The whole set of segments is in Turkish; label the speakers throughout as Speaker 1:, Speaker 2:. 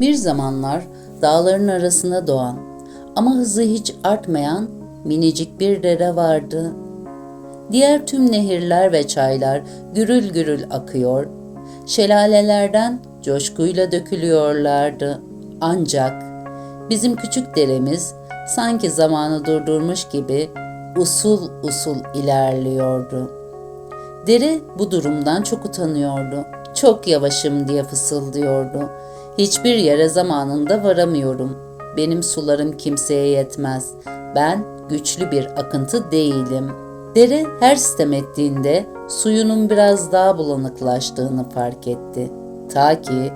Speaker 1: Bir zamanlar dağların arasında doğan ama hızı hiç artmayan minicik bir dere vardı. Diğer tüm nehirler ve çaylar gürül gürül akıyor, şelalelerden coşkuyla dökülüyorlardı. Ancak bizim küçük deremiz sanki zamanı durdurmuş gibi usul usul ilerliyordu. Dere bu durumdan çok utanıyordu. Çok yavaşım diye fısıldıyordu. Hiçbir yere zamanında varamıyorum. Benim sularım kimseye yetmez. Ben güçlü bir akıntı değilim. Dere her sitem ettiğinde suyunun biraz daha bulanıklaştığını fark etti. Ta ki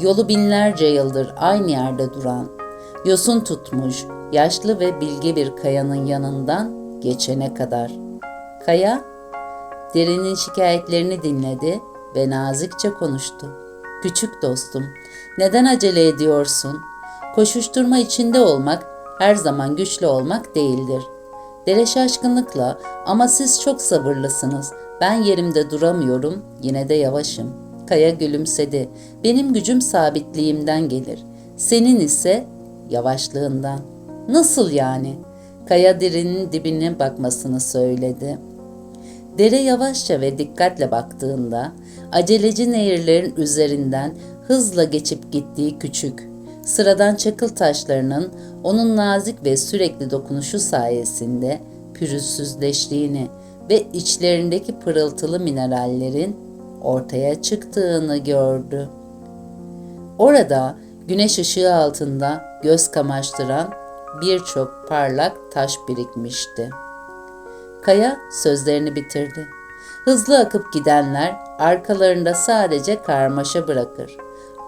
Speaker 1: yolu binlerce yıldır aynı yerde duran, yosun tutmuş, yaşlı ve bilge bir kayanın yanından geçene kadar. Kaya Derinin şikayetlerini dinledi ve nazikçe konuştu. Küçük dostum, neden acele ediyorsun? Koşuşturma içinde olmak her zaman güçlü olmak değildir. Dere şaşkınlıkla ama siz çok sabırlısınız. Ben yerimde duramıyorum, yine de yavaşım. Kaya gülümsedi. Benim gücüm sabitliğimden gelir. Senin ise yavaşlığından. Nasıl yani? Kaya derinin dibine bakmasını söyledi. Dere yavaşça ve dikkatle baktığında aceleci nehirlerin üzerinden hızla geçip gittiği küçük, sıradan çakıl taşlarının onun nazik ve sürekli dokunuşu sayesinde pürüzsüzleştiğini ve içlerindeki pırıltılı minerallerin ortaya çıktığını gördü. Orada güneş ışığı altında göz kamaştıran birçok parlak taş birikmişti. Kaya sözlerini bitirdi. Hızlı akıp gidenler arkalarında sadece karmaşa bırakır.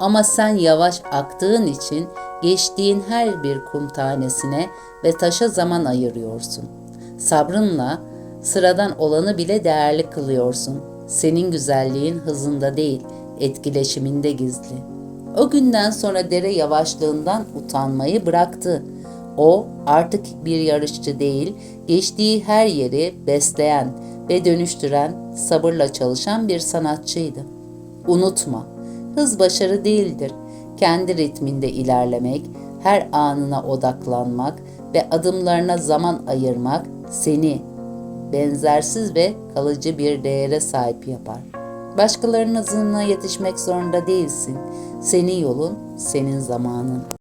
Speaker 1: Ama sen yavaş aktığın için geçtiğin her bir kum tanesine ve taşa zaman ayırıyorsun. Sabrınla sıradan olanı bile değerli kılıyorsun. Senin güzelliğin hızında değil, etkileşiminde gizli. O günden sonra dere yavaşlığından utanmayı bıraktı. O artık bir yarışçı değil, geçtiği her yeri besleyen ve dönüştüren, sabırla çalışan bir sanatçıydı. Unutma, hız başarı değildir. Kendi ritminde ilerlemek, her anına odaklanmak ve adımlarına zaman ayırmak seni benzersiz ve kalıcı bir değere sahip yapar. Başkalarının hızına yetişmek zorunda değilsin. Senin yolun, senin zamanın.